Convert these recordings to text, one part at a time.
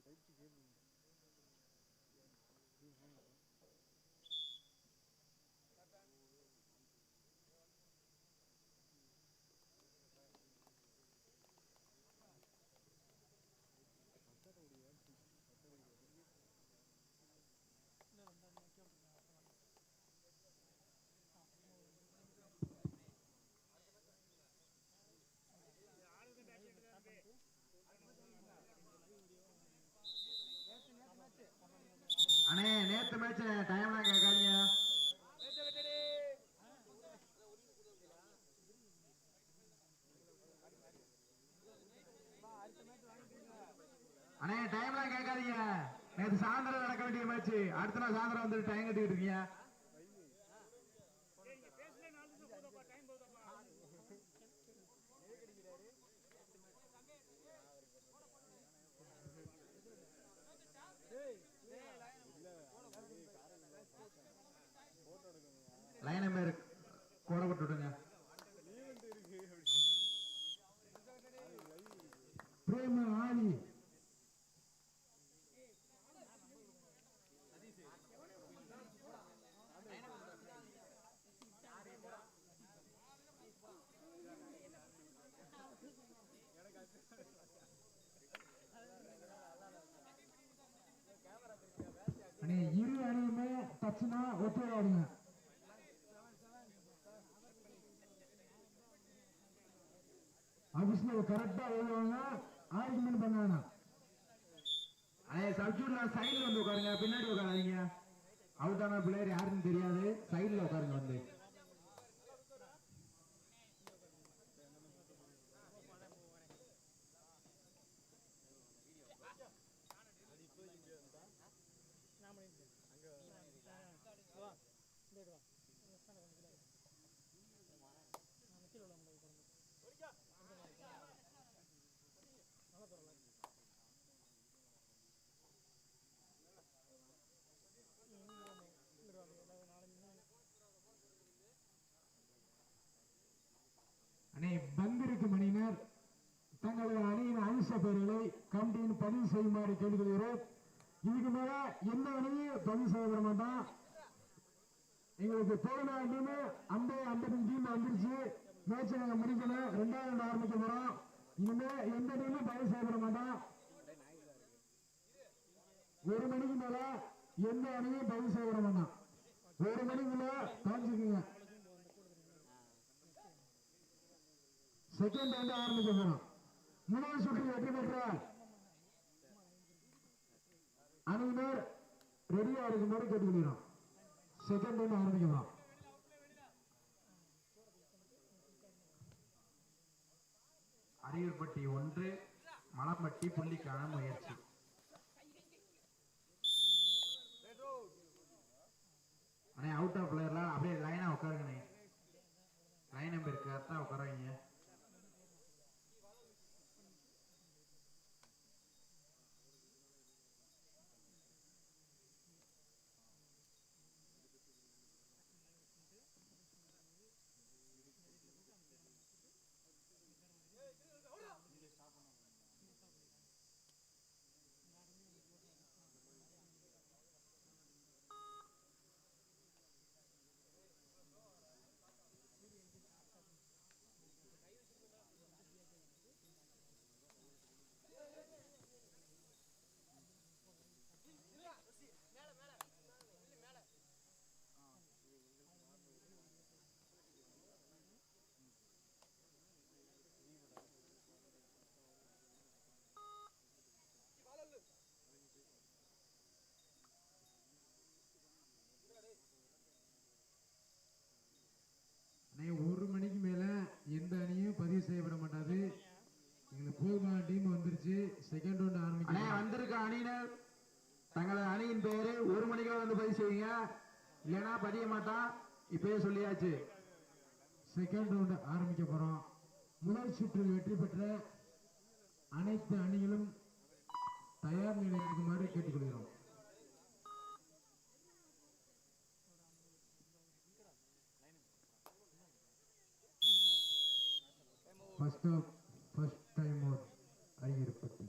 அண்ணே ஆச்சு அடுத்த நாள் சாயந்தரம் வந்துட்டு டைம் கட்டிக்கிட்டு இருக்கீங்க லைன் நம்பர் கோட போட்டு விடுங்க பிரேம ஆலி அண்ணே இரு அணியுமே ஆச்சுன்னா ஒத்து வருங்க? ஆபீஸ்ல கரெக்டா எழுதுவாங்க ஆர்குமெண்ட் பண்ணாங்க சப்ஜூட்ல சைடுல வந்து உட்காருங்க. பின்னாடி உட்காராதீங்க. அவுட் ஆன பிளேயர் யாருன்னு தெரியாது. சைடுல உட்காருங்க வந்து அண்ணே வந்திருக்கும் அணியினர் தங்களது அணியின் பெயர்களை கமிட்டியின் பதிவு செய்யுமாறு கேட்டுக்கொள்கிறோம். இதுக்கு மேல எந்த அணியும் பதிவு செய்யப்பட மாட்டான் எங்களுக்கு போன டீம் ஐம்பது ஐம்பத்தஞ்சு டீம் வந்துருச்சு. மேட்சை நாங்க முடிக்கணும் ரெண்டாவது ஆரம்பிக்க போறோம். இனிமே எந்த டீமும் பதிவு செய்யப்பட மாட்டான் ஒரு மணிக்கு மேல எந்த அணியும் பதிவு செய்யப்பட மாட்டான் ஒரு மணிக்குள்ள காமிச்சுக்குங்க. செகண்ட் வந்து ஆரம்பிக்க போறோம். முதல் சுற்று வெற்றி பெற்ற அனைவர் ரெடியா இருக்கும்போது கேட்டுக்கொள்கிறோம் செகண்ட் டைம் ஆரம்பிக்கலாம். அரியர்பட்டி ஒன்று மலப்பட்டி புள்ளிக்கான முயற்சி. அண்ணே அவுட் ஆஃப் பிளேயர்லாம் அப்படியே லைனா உட்காருங்கண்ணே. லைன் நம்பர் கரெக்டாக உட்காராங்க அண்ணே ஒரு மணிக்கு மேல எந்த அணியும் பதிவு செய்யப்பட மாட்டாது எங்களுக்கு போதுமான டீம் வந்துருச்சு செகண்ட் ரவுண்ட் ஆரம்பிக்க வந்திருக்க அணியினர் தங்களது அணியின் பெயரு ஒரு மணிக்கு வந்து பதிவு செய்யுங்க இல்லைன்னா பதிய மாட்டான் இப்பயே சொல்லியாச்சு. செகண்ட் ரவுண்ட் ஆரம்பிக்க போறோம். முதல் சுற்றில் வெற்றி பெற்ற அனைத்து அணிகளும் தயார் நிலையில் இருக்குமாறு கேட்டுக்கொள்கிறோம். First first time out Ariyarpatti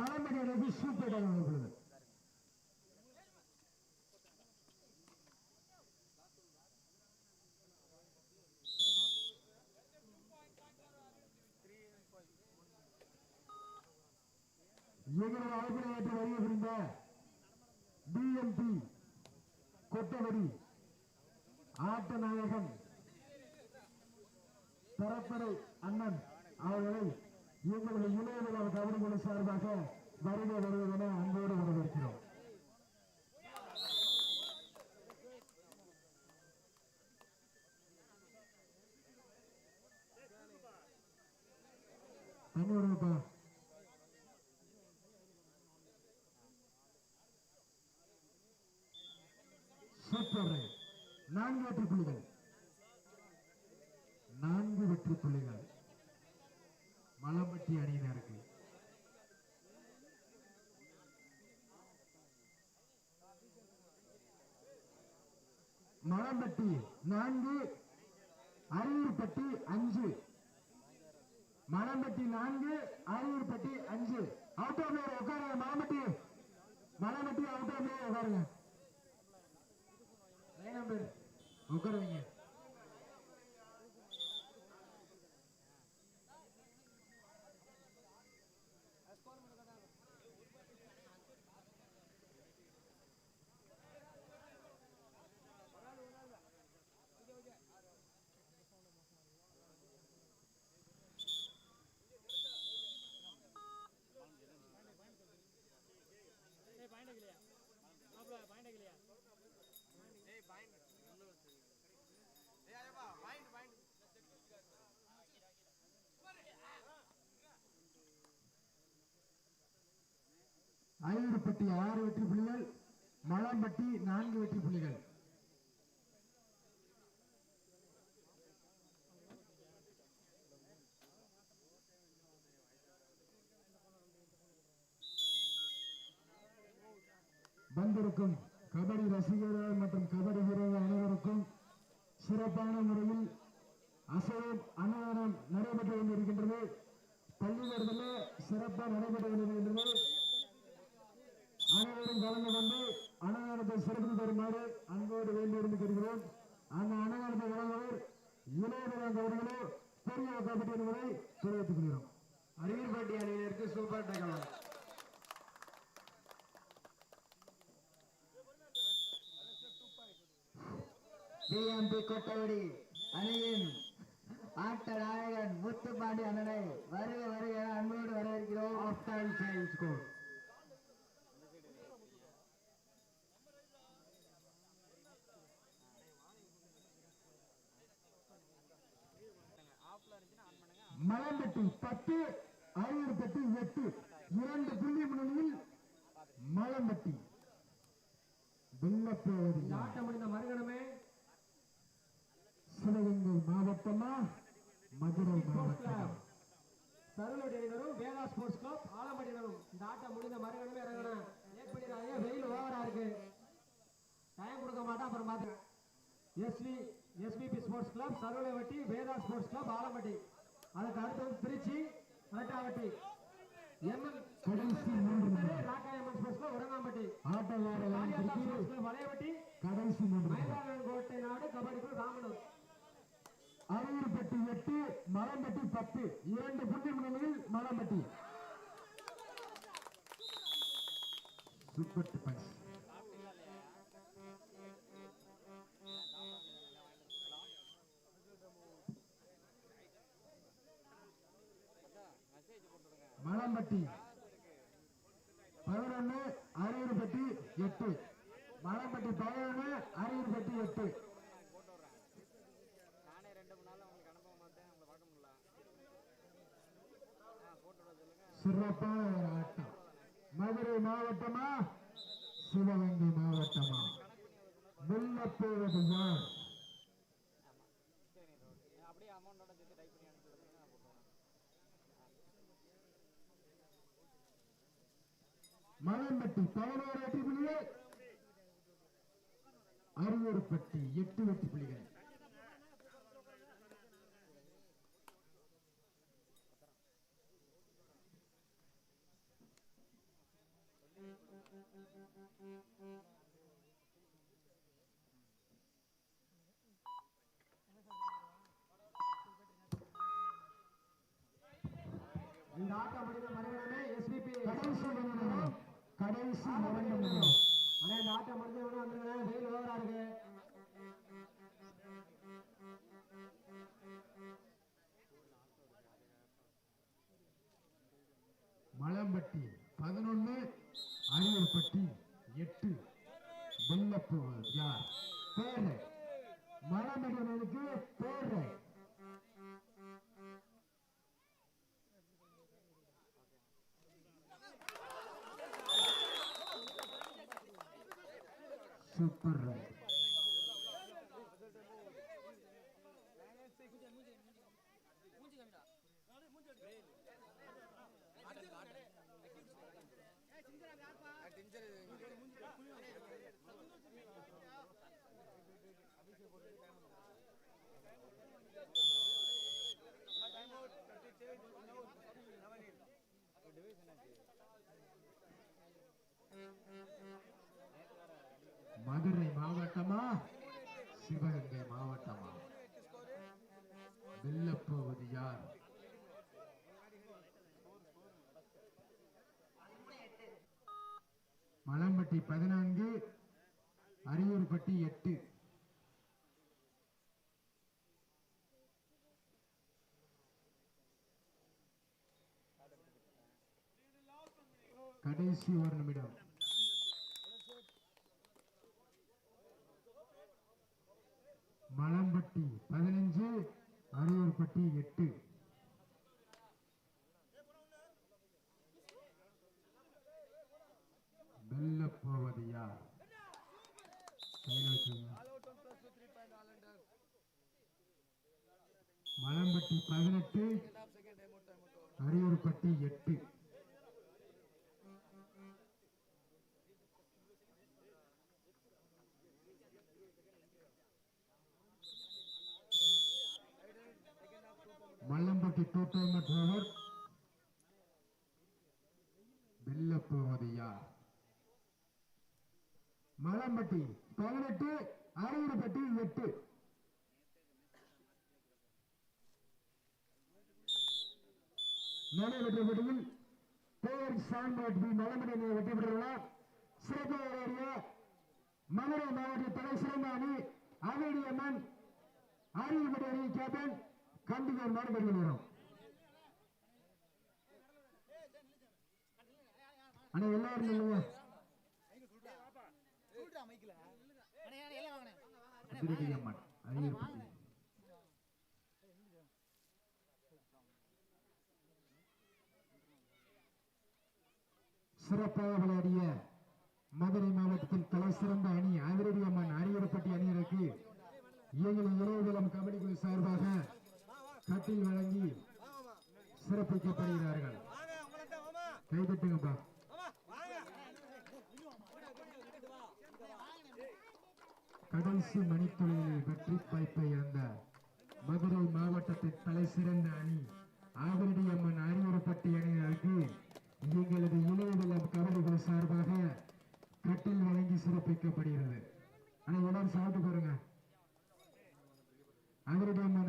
hundred மலம்படைகளுக்கு super time எங்களது அழைப்பினை ஏற்று வருகை புரிந்த கொட்டவடி ஆட்ட நாயகன் பரப்பரை அண்ணன் அவர்களை எங்களுடைய இளையவிழா கவர்களை சார்பாக வருகை வருவதென அன்போடு வரவேற்கிறோம். தண்ணி சூப்பர் நான்கு வெற்றி புள்ளிகள். நான்கு வெற்றி புள்ளிகள். மலம்பட்டி அணியினருக்கு மலம்பட்டி நான்கு அரியூர்பட்டி அஞ்சு. மலம்பட்டி நான்கு அரியூர்பட்டி அஞ்சு. அவுட் ஆஃப் உட்காருங்க மலம்பட்டி மலம்பட்டி அவுட் ஆஃப் உட்காருங்க. உட்காருவீங்க. ஐயூர்பட்டி ஆறு வெற்றி புள்ளிகள் மலம்பட்டி நான்கு வெற்றி புள்ளிகள். வந்திருக்கும் கபடி ரசிகர்கள் மற்றும் கபடி வீரர்கள் அனைவருக்கும் சிறப்பான முறையில் அசைவம் அன்னதானம் நடைபெற்று கொண்டிருக்கின்றது. பள்ளிக்கூடத்தில் சிறப்பாக நடைபெற்று கொண்டிருக்கின்றது. அனைவரும் கலந்து கொண்டு அன்னதானத்தை சிறப்பு தருமாறு அன்போடு வேண்டியிருந்து கேட்கிறோம் அந்த அன்னதானத்தை வழங்குவர் இளையராக அவர்களோ பெரிய கபடி என்பதை தெரிவித்துக் கொள்கிறோம். அரியர்பட்டி அணியினருக்கு சூப்பர் தகவல். பிஎம்பி கொட்டவடி அணியின் ஆட்ட நாயகன் முத்துப்பாண்டி அண்ணனை வருக வருக அன்போடு வரவேற்கிறோம். Off time change code Malampatti பத்து ஆயிரத்தி எட்டு இரண்டு புள்ளி முன்னிலையில் மலம்பட்டி. ஆட்டம் முடிந்த மறுகணமே. சிவகங்கை மாவட்டமா? மதுரை மாவட்டமா? சருளடி அணியினரும் வேதா ஸ்போர்ட்ஸ் கிளப் ஆலம்பட்டினரும் இந்த ஆட்டம் முடிந்த மறுகணமே இறங்கணும் லேட் பண்ணிடாதீங்க வெயில் ஓவரா இருக்கு. டைம் கொடுக்க மாட்டோம் அப்புறம் பார்த்து SV SPB sports club Sarulavatti Veda sports club Alampatti அதுக்கு அடுத்தது திருச்சி ரெட்டாவட்டி கடைசி மூன்று உரங்காம்பட்டி வளையவட்டி. கடைசி மூன்று கோட்டை நாடு கபடி குழு ராமனூர். அரியர்பட்டி எட்டு மலம்பட்டி பத்து. இரண்டு புள்ளி முன்னிலையில் மலம்பட்டி நாள் பதினொன்னு அரியர் மாட்டேன் எட்டு. மலம்பட்டி பதினொன்னு அரியர் போட்டு எட்டு. சிறப்பான ஒரு ஆட்டம். மதுரை மாவட்டமா? சிவகங்கை மாவட்டமா? வெல்லப்போவது யார் அப்படியே அமௌண்ட்டோட சேர்த்து டைப் பண்ணி மலம்பட்டி பதினோரு வெற்றி புள்ளிகள். அரியூர்பட்டி எட்டு வெற்றி புள்ளிகள். இந்த ஆட்டம் முடிந்த மறுகணமே எஸ்பிபி நிமிடம் கடைசி இரண்டு நிமிடம் ஆனா இந்த ஆட்டம் முடிஞ்ச உடனே வந்துருங்க. வெயில் ஓவரா இருக்கு. மலம்பட்டி பதினொன்னு அரியர்பட்டி எட்டு வெள்ளப்பூர் யார்? சூப்பர் மதுரை மாவட்டமா? சிவகங்கை மாவட்டமா? வெல்லப்போவது யார்? மலம்பட்டி பதினான்கு அரியூர்பட்டி எட்டு. கடைசி ஒரு நிமிடம். மலம்பட்டி பதினஞ்சு அரியூர்பட்டி எட்டு. வெல்ல போவது யார்? மலம்பட்டி பதினெட்டு அரியூர்பட்டி எட்டு. மல்லம்பட்டி டூ டைம் ஓவர் யார் மலம்பட்டி பதினெட்டு அரையூர்பட்டி எட்டு. நடைபெற்ற போட்டியில் பேர் சான்பாட் பி. மலம்பட்டி அணியை வெற்றி பெற்றுள்ளார். சிறப்பு விளையாடிய மதுரை மாவட்ட தலை சிறந்த அணி அவேடியம்மன் அரியல்பட்டி அணி கேப்டன் கண்டிகர் மாறுபடி அண்ணா எல்லாரும் அரியல்பட்டி சிறப்பாக விளையாடிய மதுரை மாவட்டத்தில் தலை சிறந்த அணி அதிரடி அம்மன் அரியரப்பட்டி அணியினருக்கு எங்களின் இளையதளம் கபடி குழு சார்பாக கட்டில் வழங்கி சிறப்பிக்கப்படுகிறார்கள். கைதட்டுங்கப்பா. கடைசி மணித்துளியிலே வெற்றி வாய்ப்பை இழந்த மதுரை மாவட்டத்தின் தலை சிறந்த அணி ஆவரடி அம்மன் ஆரியூர்பட்டி அணியினருக்கு எங்களது இளையதளம் கபடிகள் சார்பாக கட்டில் வழங்கி சிறப்பிக்கப்படுகிறது. ஆனால் எல்லாரும் சாப்பிட்டு பாருங்க. ஆவரடி அம்மன்